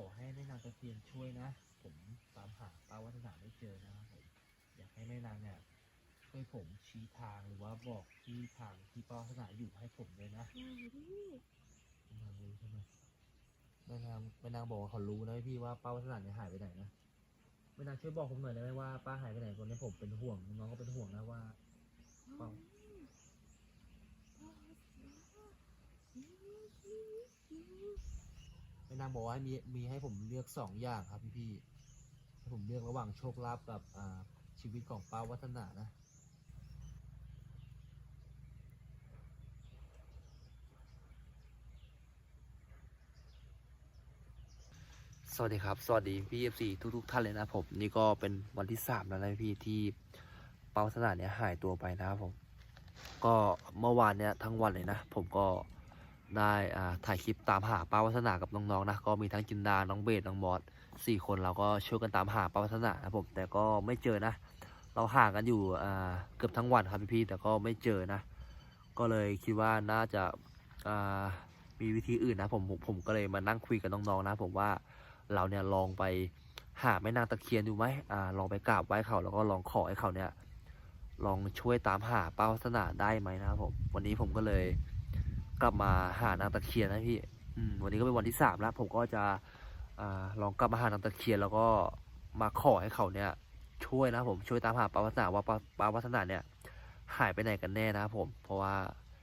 ขอให้แม่นางตะเคียนช่วยนะ ผมตามหาป้าวัฒนาไม่เจอนะครับผมอยากให้แม่นางเนี่ยช่วยผมชี้ทางหรือว่าบอกที่ทางที่ป้าวัฒนาอยู่ให้ผมด้วยนะไหนดิแม่นางรู้ใช่ไหมแม่นางแม่นางบอกว่าเขารู้นะพี่ว่าป้าวัฒนาเนี่ยหายไปไหนนะแม่นางช่วยบอกผมหน่อยได้ไหมว่าป้าหายไปไหนตอนนี้ผมเป็นห่วงน้องก็เป็นห่วงนะว่าเปล่า แม่นางบอกว่าให้มีมีให้ผมเลือกสองอย่างครับพี่พี่ให้ผมเลือกระหว่างโชคลาภกับอ่าชีวิตของป้าวัฒนานะสวัสดีครับ สวัสดีพี่เอฟซีทุกๆท่านเลยนะผม นี่ก็เป็นวันที่สามแล้วนะพี่ที่เป้าวัฒนาเนี่ยหายตัวไปนะครับผม ก็เมื่อวานเนี่ยทั้งวันเลยนะ ผมก็ ได้ถ่ายคลิปตามหาป้าวัฒนากับน้องๆนะก็มีทั้งจินดา น้องเบสน้องบอสสี่คนเราก็ช่วยกันตามหาป้าวัฒนานะผมแต่ก็ไม่เจอนะ เราห่างกันอยู่เกือบทั้งวันครับพี่ๆแต่ก็ไม่เจอนะ ก็เลยคิดว่าน่าจะามีวิธีอื่นนะผมผมผมก็เลยมานั่งคุยกับน้องๆนะ ผมว่าเราเนี่ยลองไปหาแม่นางตะเคียนดูไหมอ่าลองไปกราบไหว้เขาแล้วก็ลองขอให้เขาเนี่ยลองช่วยตามหาป้าวัฒนาได้ไหมนะครับผมวันนี้ผมก็เลย กลับมาหานางตะเคียนนะพี่อืมวันนี้ก็เป็นวันที่สามแล้ว ผมก็จะอาลองกลับมาหานางตะเคียนแล้วก็มาขอให้เขาเนี่ย ช่วยนะครับผมช่วยตามหาป้าวัฒนาว่าป้าป้าวัฒนาเนี่ย หายไปไหนกันแน่นะครับผม เพราะว่า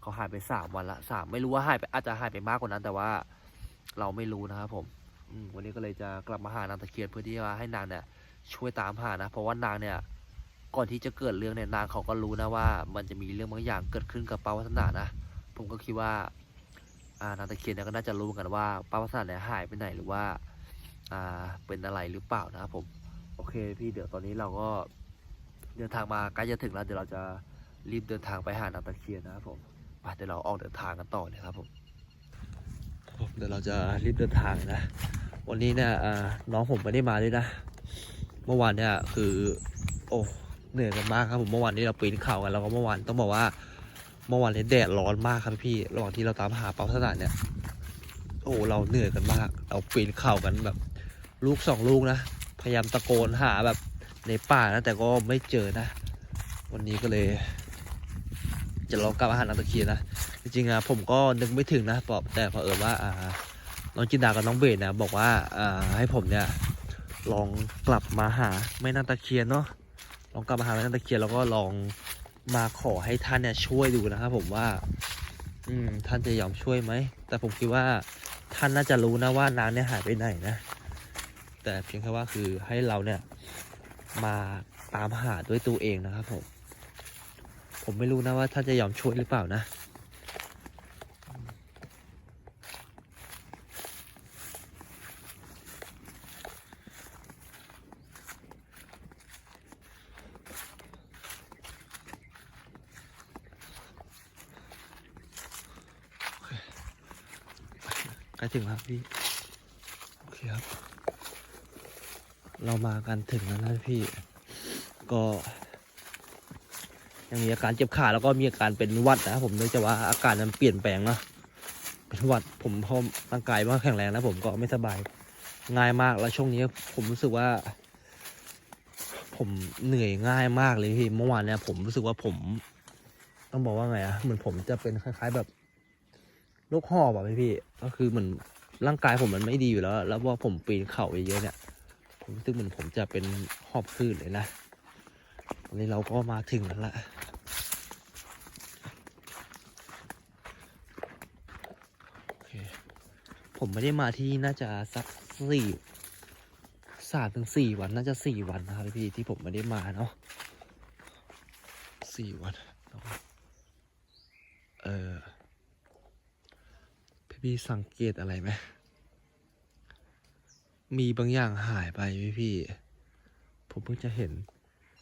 เขาหายไปสามวันละสามไม่รู้ว่าหายไปอาจจะหายไปมากกว่านั้น แต่ว่าเราไม่รู้นะครับผมอืมวันนี้ก็เลยจะกลับมาหานางตะเคียนเพื่อที่ว่าให้นางเนี่ย ช่วยตามหานะ เพราะว่านางเนี่ยก่อนที่จะเกิดเรื่องเนี่ยนางเขาก็รู้นะว่า มันจะมีเรื่องบางอย่างเกิดขึ้นกับป้าวัฒนานะ ผมก็คิดว่าอ่านางตะเคียนเนี่ยก็น่าจะรู้เหมือนกันว่าป้าวัฒนาเนี่ยหายไปไหนหรือว่าอ่าเป็นอะไรหรือเปล่านะครับผมโอเคพี่เดี๋ยวตอนนี้เราก็เดินทางมาใกล้จะถึงแล้วเดี๋ยวเราจะรีบเดินทางไปหานางตะเคียนนะครับผมไปเดี๋ยวเราออกเดินทางกันต่อเลยครับผมเดี๋ยวเราจะรีบเดินทางนะ วันนี้เนี่ยน้องผมไม่ได้มาด้วยนะ เมื่อวานเนี่ยคือ โอ้เหนื่อยกันมากครับผมเมื่อวานนี้เราปีนเขากันแล้วก็เมื่อวานต้องบอกว่า เมื่อวานนี้แดดร้อนมากครับพี่ ระหว่างที่เราตามหาเปาสถานเนี่ย โอ้เราเหนื่อยกันมาก เราปีนเขากันแบบ ลูกสองลูกนะ พยายามตะโกนหาแบบในป่านะ แต่ก็ไม่เจอนะ วันนี้ก็เลย จะลองกลับอาหารนางตะเคียนนะ จริงๆอะผมก็นึกไม่ถึงนะปอบแต่เอิญว่าอ่าน้องจินดากับน้องเบสนะ บอกว่าอ่าให้ผมเนี่ยลองกลับมาหาแม่นางตะเคียนเนาะลองกลับมาหาแม่นางตะเคียนแล้วก็ลอง มาขอให้ท่านเนี่ยช่วยดูนะครับผมว่า อืม ท่านจะยอมช่วยไหม แต่ผมคิดว่าท่านน่าจะรู้นะว่านางเนี่ยหายไปไหนนะ แต่เพียงแค่ว่าคือให้เราเนี่ยมาตามหาด้วยตัวเองนะครับผม ผมไม่รู้นะว่าท่านจะยอมช่วยหรือเปล่านะ ถึงแล้วครับพี่ โอเคครับ เรามากันถึงแล้วนะพี่ ก็ ยังมีอาการเจ็บขาแล้วก็มีอาการเป็นวัดนะผมเนื่องจากว่าอาการมันเปลี่ยนแปลงเนาะเป็นวัดผมพราะร่างกายไม่ค่อยแข็งแรงนะผมก็ไม่สบายง่ายมากแล้วช่วงนี้ผมรู้สึกว่า ผมเหนื่อยง่ายมากเลยพี่เมื่อวานเนี่ยผมรู้สึกว่าผม ต้องบอกว่าไงอะเหมือนผมจะเป็นคล้าย ๆแบบ โรคหอบอะพี่พี่ ก็คือเหมือนร่างกายผมมันไม่ดีอยู่แล้ว แล้วว่าผมปีนเข่าเยอะๆเนี่ยผมรู้สึกเหมือนผมจะเป็นหอบคืดเลยนะวันนี้เราก็มาถึงแล้วละผมไม่ได้มาที่น่าจะสักสี่สามถึงสี่วันน่าจะสี่วันนะครับพี่ที่ผมไม่ได้มาเนาะสี่วัน เออ พี่สังเกตอะไรไหม มีบางอย่างหายไปพี่พี่ ผมเพิ่งจะเห็น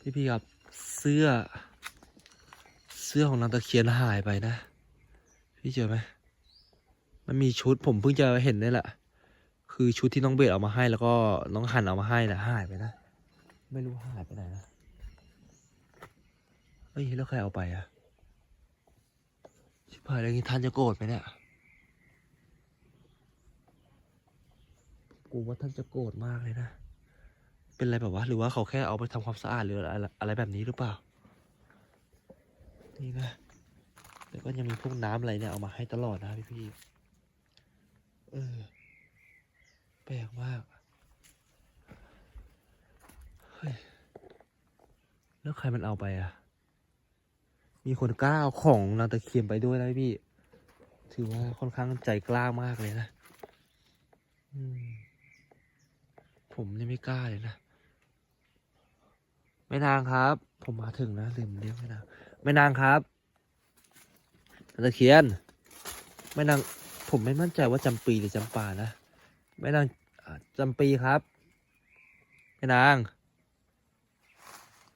พี่พี่ครับเสื้อ เสื้อของนางตะเคียนหายไปนะ พี่เจอไหม มันมีชุดผมเพิ่งจะเห็นนี่แหละ คือชุดที่น้องเบสเอามาให้แล้วก็น้องหันเอามาให้นะหายไปนะ ไม่รู้หายไปไหนนะเฮ้ยแล้วใครเอาไปอะชิบหายแล้วงี้ท่านจะโกรธไหมเนี่ยูว่าท่านจะโกรธมากเลยนะ เป็นอะไรแบบว่าหรือว่าเขาแค่เอาไปทำความสะอาดหรืออะไรแบบนี้หรือเปล่า นี่นะแล้วก็ยังมีพวกน้ำอะไรเนี่ยเอามาให้ตลอดนะพี่พี่ๆเออแปลกมากเฮ้ยแล้วใครมันเอาไปอะ มีคนกล้าเอาของนางตะเคียนไปด้วยนะพี่ ถือว่าค่อนข้างใจกล้ามากเลยนะ อืม ผมนี่ไม่กล้าเลยนะแม่นางครับ ผมมาถึงนะลืมเรียกแม่นางแม่นางครับตะเคียนแม่นางผมไม่มั่นใจว่าจำปีหรือจำป่านะแม่นางจำปีครับแม่นาง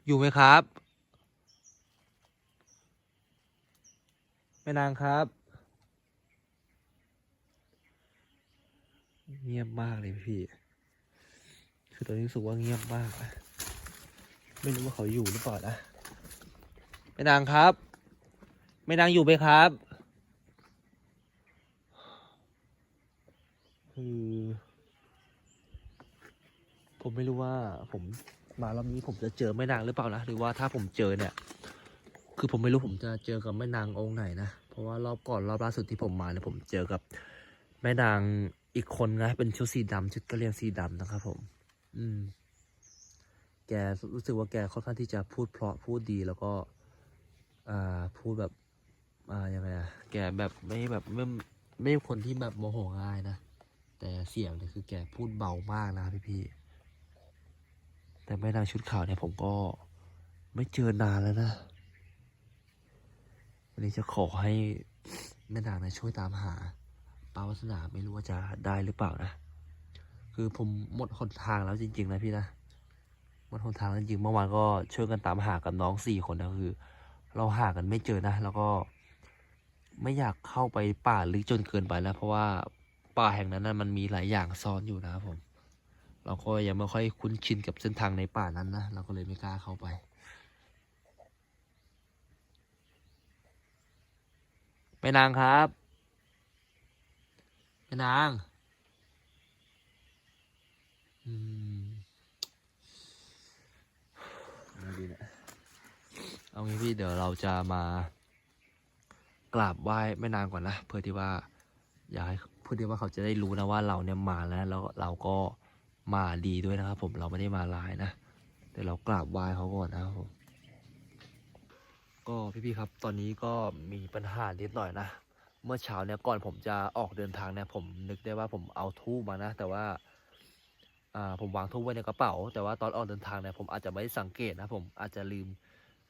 อยู่ไหมครับแม่นางครับ เงียบมากเลยพี่ คือตอนนี้รู้สึกว่าเงียบมากนะไม่รู้ว่าเขาอยู่หรือเปล่านะแม่นางครับแม่นางอยู่ไหมครับ คือ ผมไม่รู้ว่าผมมารอบนี้ผมจะเจอแม่นางหรือเปล่านะหรือว่าถ้าผมเจอเนี่ย คือผมไม่รู้ผมจะเจอกับแม่นางองค์ไหนนะเพราะว่ารอบก่อนรอบล่าสุดที่ผมมาเนี่ยผมเจอกับแม่นางอีกคนนะเป็นชุดสีดำชุดกระเรียงสีดำนะครับผม อืม แกรู้สึกว่าแกค่อนข้างที่จะพูดเพราะพูดดีแล้วก็ อ่า พูดแบบอ่ายังไงอะแกแบบไม่แบบไม่ไม่คนที่แบบโมโหง่ายนะ แต่เสียงเนี่ยคือแกพูดเบามากนะพี่พี่ๆแต่แม่นางชุดขาวเนี่ยผมก็ไม่เจอนานแล้วนะวันนี้จะขอให้แม่นางนะช่วยตามหาปาวัสนาไม่รู้ว่าจะได้หรือเปล่านะ คือผมหมดหนทางแล้วจริง ๆ นะพี่นะหมดหนทางแล้วจริงๆเมื่อวานก็ช่วยกันตามหากับน้องสี่คนนะคือ เราหากันไม่เจอนะ แล้วก็ไม่อยากเข้าไปป่าลึกจนเกินไปแล้ว เพราะว่าป่าแห่งนั้นนะมันมีหลายอย่างซ่อนอยู่นะครับผม เราก็ยังไม่ค่อยคุ้นชินกับเส้นทางในป่านั้นนะเราก็เลยไม่กล้าเข้าไปแม่นางครับแม่นาง ดีนะเอางี้พี่เดี๋ยวเราจะมากราบไหว้แม่นางก่อนนะ เพื่อที่ว่าอยากให้เพื่อที่ว่าเขาจะได้รู้นะว่าเราเนี่ยมาแล้วแล้วเราก็มาดีด้วยนะครับ ผมเราไม่ได้มาลายนะเดี๋ยวเรากราบไหว้เขาก่อนนะครับผมก็พี่ๆครับ ตอนนี้ก็มีปัญหานิดหน่อยนะ เมื่อเช้าเนี่ยก่อนผมจะออกเดินทางเนี่ยผมนึกได้ว่าผมเอาทูบมานะ แต่ว่าอ่า ผมวางทูบไว้ในกระเป๋า แต่ว่าตอนออกเดินทางเนี่ยผมอาจจะไม่ได้สังเกตนะผมอาจจะลืม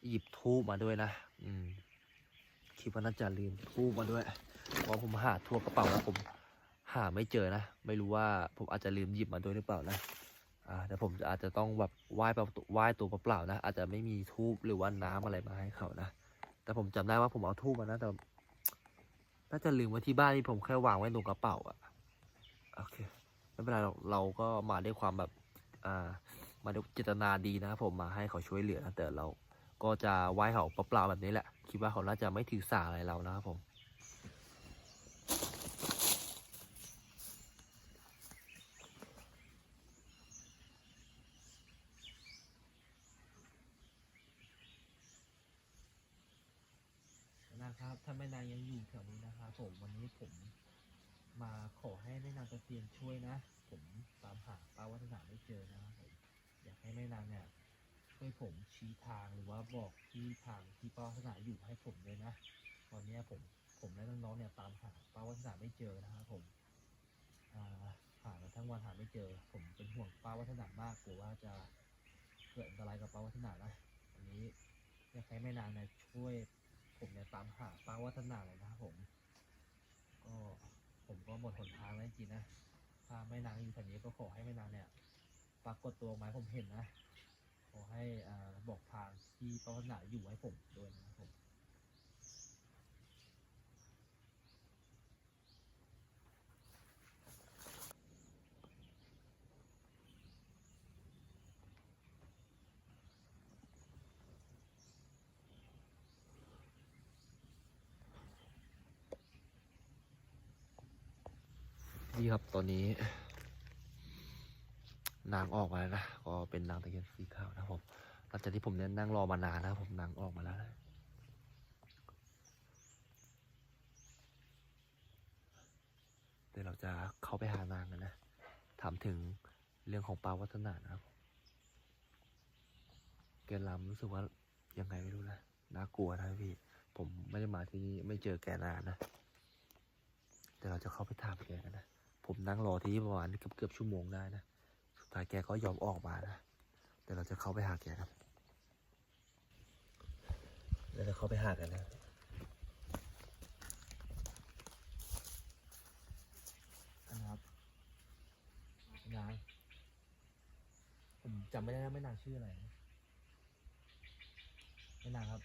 หยิบทูบมาด้วยนะ อืมคิดว่าน่าจะลืมทูบมาด้วยเพราะผมหาทั่วกระเป๋าแล้วผมหาไม่เจอนะ ไม่รู้ว่าผมอาจจะลืมหยิบมาด้วยหรือเปล่านะอ่าแต่ผมจะอาจจะต้องแบบไหว้ปล่าไหว้ตัวเปล่าๆนะ อาจจะไม่มีทูบหรือว่าน้ำอะไรมาให้เขานะ แต่ผมจำได้ว่าผมเอาทูบมานะแต่น่าจะลืมไว้ที่บ้านที่ผมแค่วางไว้ตรงกระเป๋าอะโอเค ไม่เป็นไรหรเราก็มาด้วยความแบบอ่ามาด้วยเจตนาดีนะครับผมมาให้เขาช่วยเหลือนะแต่เราก็จะไหว้เขาเปล่าๆแบบนี้แหละ คิดว่าเขาน่าจะไม่ถือสาอะไรเรานะครับผมนะครับถ้าแม่นางยังอยู่แถวนี้นะครับผมวันนี้ผม มาขอให้แม่นางตะเคียนช่วยนะ ผมตามหาป้าวัฒนาไม่เจอนะครับผมอยากให้แม่นางเนี่ยช่วยผมชี้ทางหรือว่าบอกที่ทางที่ป้าวัฒนาอยู่ให้ผมด้วยนะตอนนี้ผมผมและน้องๆเนี่ยตามหาป้าวัฒนาไม่เจอนะครับผมอ่าหาทั้งวันหาไม่เจอ ผมเป็นห่วงป้าวัฒนามากกลัวว่าจะเกิดอันตรายกับป้าวัฒนานะอันนี้อยากให้แม่นางเนี่ยช่วยผมเนี่ยตามหาป้าวัฒนาเลยนะครับผม ก็ ผมก็หมดหนทางแล้วจริงๆนะถ้าแม่นางอยู่แถวนี้ก็ขอให้แม่นางเนี่ยปรากฏตัวมาให้ผมเห็นนะ ขอให้อ่าบอกทางที่ป้าวัฒนาอยู่ให้ผมด้วยนะครับผม นี่ครับตอนนี้ นางออกมาแล้วนะก็เป็นนางตะเคียนสีขาวนะครับผมหลังจากที่ผมเนี่ยนั่งรอมานานนะครับผมนางออกมาแล้วนะเดี๋ยวเราจะเข้าไปหานางกันนะ ถามถึงเรื่องของปลาวัฒนานะครับแกลำรู้สึกว่ายังไงไม่รู้นะน่ากลัวนะพี่ ผมไม่ได้มาที่นี่ไม่เจอแกนานนะเดี๋ยวเราจะเข้าไปถามแกกันนะ ผมนั่งรอที่ประมาณเกือบเกือบชั่วโมงได้นะสุดท้ายแกก็ยอมออกมานะเดี๋ยวเราจะเข้าไปหาแกครับเดี๋ยวเราเข้าไปหากันนะนะครับนางผมจำไม่ได้นะไม่นางชื่ออะไรนะแม่นางครับ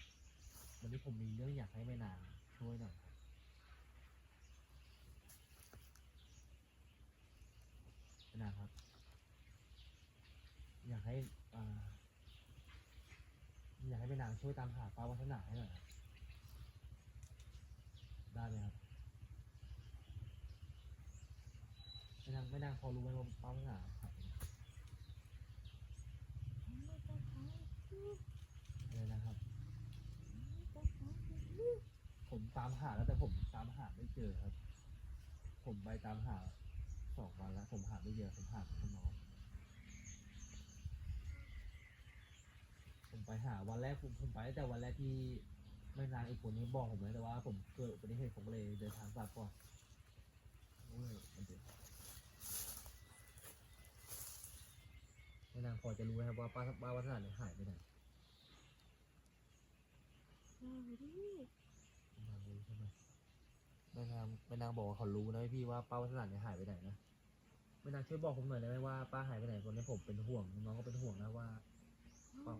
วันนี้ผมมีเรื่องอยากให้แม่นางช่วยหน่อยครับแม่นางครับ อยาก ให้อ่าอยากให้แม่นางช่วยตามหาป้าวัฒนาให้หน่อยครับได้ไหมครับแม่นางแม่นางพอรู้ไหมว่าป้าวัฒนาหายไปไหนเลยนะครับ ผมตามหาแล้วแต่ผมตามหาไม่เจอครับ ผมไปตามหาสองวันแล้ว ผมหาไม่เจอผมหาคุณน้อง ผม ไปหาวันแรกผมผมไปตั้งแต่วันแรกที่ไม่นานอีกคนนี้บอกผมเลยแต่ว่า ผมเกิดอุบัติเหตุผมก็เลยเดินทางกลับก่อนโอ้ยมันเดือดไม่นางพอจะรู้ไหมครับว่าป้าป้าวัฒนาเนี่ยหายไปไหนไม่นางรู้ใช่ไหมไม่นางไม่นางบอกว่าเขารู้นะพี่ว่าป้าวัฒนาเนี่ยหายไปไหนนะไม่นางช่วยบอกผมหน่อยได้ไหมว่าป้าหายไปไหนตอนนี้ผมเป็นห่วงน้องก็เป็นห่วงนะว่า ป้า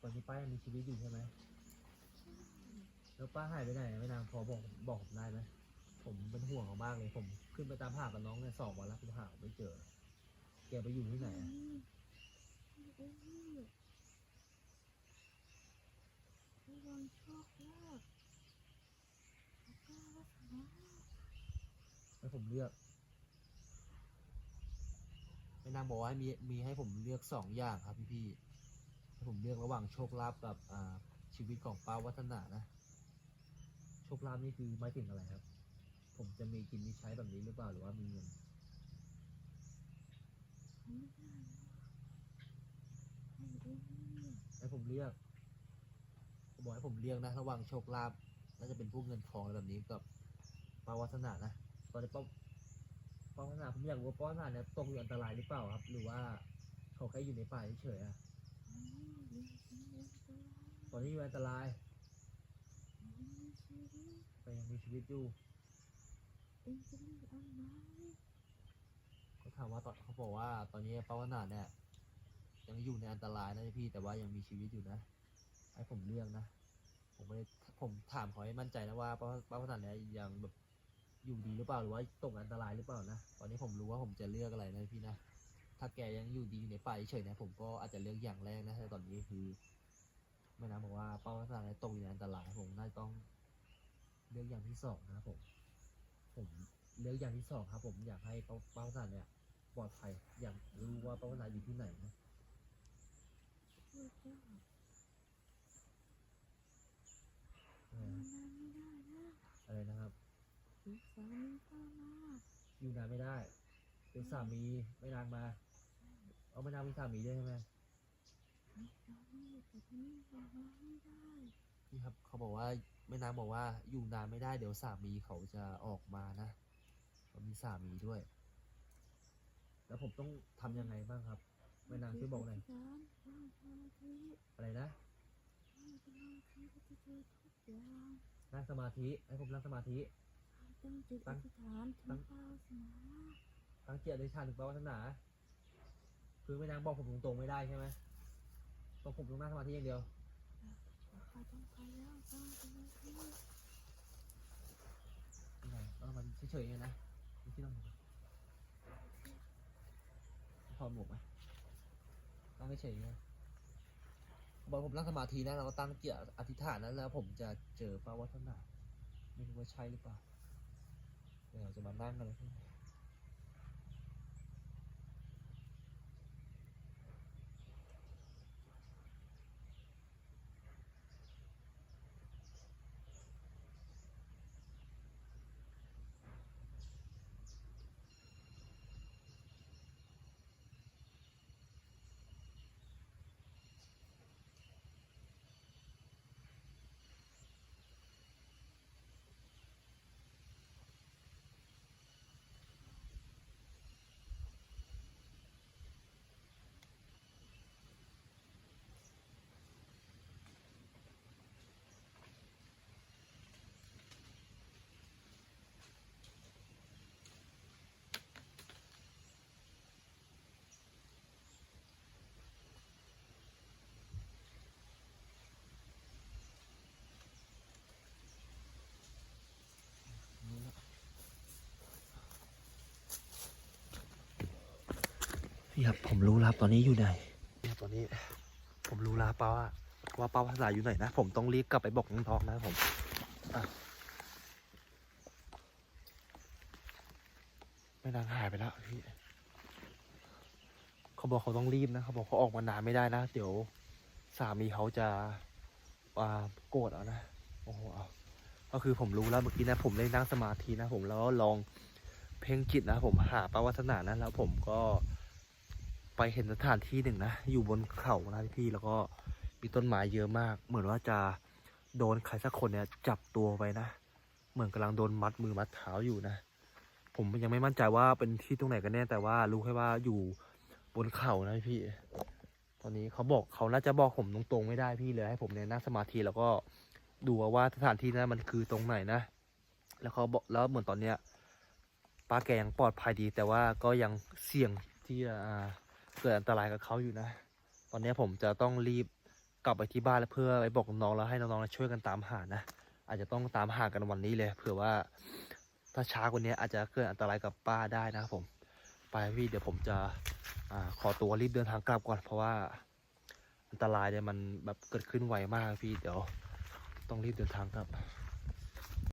ตอนนี้ป้ายังมีชีวิตอยู่ใช่ไหมแล้วป้าหายไปไหนไม่นางพอบอกบอกผมได้ไหมผมเป็นห่วงเขามากเลย ผมขึ้นไปตามหากับน้องเนี่ยสองวันแล้วผมหาไม่เจอ แกไปอยู่ที่ไหนอะระวังโชคลาภแล้วก็วัฒนาให้ผมเลือก แม่นางบอกว่าให้มีมีให้ผมเลือกสองอย่างครับพี่พี่ให้ผมเลือกระหว่างโชคลาภกับอ่าชีวิตของป้าวัฒนานะ โชคลาภนี่คือหมายถึงอะไรครับ ผมจะมีกินมีใช้แบบนี้หรือเปล่าหรือว่ามีเงินให้ผมเลือกผมบอกให้ผมเลือกนะ ระหว่างโชคลาภน่าจะเป็นพวกเงินทองอะไรแบบนี้กับปาวัฒนานะตอนนี้ป้า ป้าวัฒนาผมอยากรู้ว่าป้าวัฒนาเนี่ยตกอยู่อันตรายหรือเปล่าครับ หรือว่าเขาแค่อยู่ในป่าเฉยๆอะตอนนี้อยู่อันตรายแต่ยังมีชีวิตอยู่เองจะเลือกอันไหนเขาถามว่าตอนเขาบอกว่า ตอนนี้ป้าวนาเนี่ยยังอยู่ในอันตรายนะพี่แต่ว่ายังมีชีวิตอยู่นะให้ผมเลือกนะ ผมไม่ผมถามขาให้มั่นใจนะว่าป้าป้าวนาเนี่ยยังแบบ อยู่ดีหรือเปล่าหรือว่าตกอันตรายหรือเปล่านะตอนนี้ผมรู้ว่าผมจะเลือกอะไรนะพี่นะถ้าแกยังอยู่ดีอยู่ในป่าเฉยๆนะผมก็อาจจะเลือกอย่างแรกนะแต่ตอนนี้คือแม่น้ำบอกว่าป้าวัฒนาเนี่ยตกอยู่ในอันตรายผมน่าจะต้องเลือกอย่างที่สองนะครับผมผมเลือกอย่างที่สองครับ ผมอยากให้ป้าป้าวัฒนาเนี่ยปลอดภัยอยากรู้ว่าป้าวัฒนาอยู่ที่ไหนนะช่วยเจ้าเออทำงานไม่ได้นะอะไรนะครับ อีกสามีเข้ามาอยู่นานไม่ได้ เป็นสามีไม่นานมา เอาไม่นานเป็นสามีด้วยใช่ไหมอีกสามีแต่ที่นี่ยังมาไม่ได้ พี่ครับเขาบอกว่าไม่นานบอกว่าอยู่นานไม่ได้เดี๋ยวสามีเขาจะออกมานะเขามีสามีด้วย แล้วผมต้องทำยังไงบ้างครับไม่นานช่วยบอกหน่อยสามว่างสมาธิอะไรนะว่งสมาธิก็จะเจอทุกอย่างนั่งสมาธิให้ผมนั่งสมาธิ ตั้งจิตอธิษฐานถึงตั้งเป้าสนาตั้งเกียรติชาติถึงปาวัฒนาคือไม่นางบอกผมตรงๆไม่ได้ใช่ไหมต้องผมต้องนั่งสมาธิอย่างเดียวไปต้องไปแล้วตั้งสมาธิยังไงต้องมันเฉยๆไงนะไม่คิดต้องถอหมกไหมตั้งเฉยๆไงบอกผมนั่งสมาธินะเราก็ตั้งเกียรติอธิษฐานนั้นแล้ว ผมจะเจอปาวัฒนาไม่รู้ว่าใช่หรือเปล่า เดี๋ยวเพี่ครับผมรู้แล้วครับตอนนี้อยู่ไหนพี่ครับตอนนี้ ผมรู้แล้วป้าว่าว่าป้าภาษาอยู่ไหนนะ ผมต้องรีบกลับไปบอกน้องๆนะผมไม่นานหายไปแล้วพี่เขาบอกเขาต้องรีบนะเขาบอกเขาออกมานานไม่ได้นะ เดี๋ยวสามีเขาจะอ่าโกรธเอานะโอ้โหเอาก็คือผมรู้แล้วเมื่อกี้นะ ผมได้นั่งสมาธินะ ผมแล้วลองเพ่งจิตนะ ผมหาปาวัฒนานะแล้วผมก็ ไปเห็นสถานที่หนึ่งนะ อยู่บนเขานะพี่แล้วก็มีต้นไม้เยอะมาก เหมือนว่าจะโดนใครสักคนเนี่ยจับตัวไปนะ เหมือนกำลังโดนมัดมือมัดเท้าอยู่นะ ผมยังไม่มั่นใจว่าเป็นที่ตรงไหนกันแน่แต่ว่ารู้แค่ว่าอยู่บนเขานะพี่ ตอนนี้เขาบอกเขาน่าจะบอกผมตรงๆไม่ได้พี่เลยให้ผมเนี่ยนั่งสมาธิแล้วก็ดูว่าสถานที่นั้นมันคือตรงไหนนะ แล้วเขาบอกแล้วเหมือนตอนเนี้ยป้าแกยังปลอดภัยดี แต่ว่าก็ยังเสี่ยงที่จะ เกิดอันตรายกับเขาอยู่นะ ตอนนี้ผมจะต้องรีบกลับไปที่บ้านเพื่อไปบอกน้องแล้วให้น้องๆช่วยกันตามหานะ อาจจะต้องตามหากันวันนี้เลยเผื่อว่าถ้าช้ากว่านี้อาจจะเกิดอันตรายกับป้าได้นะครับผม ไปพี่เดี๋ยวผมจะอขอตัวรีบเดินทางกลับก่อนเพราะว่าอันตรายเนี่ยมันแบบเกิดขึ้นไวมากพี่เดี๋ยวต้องรีบเดินทางกลับ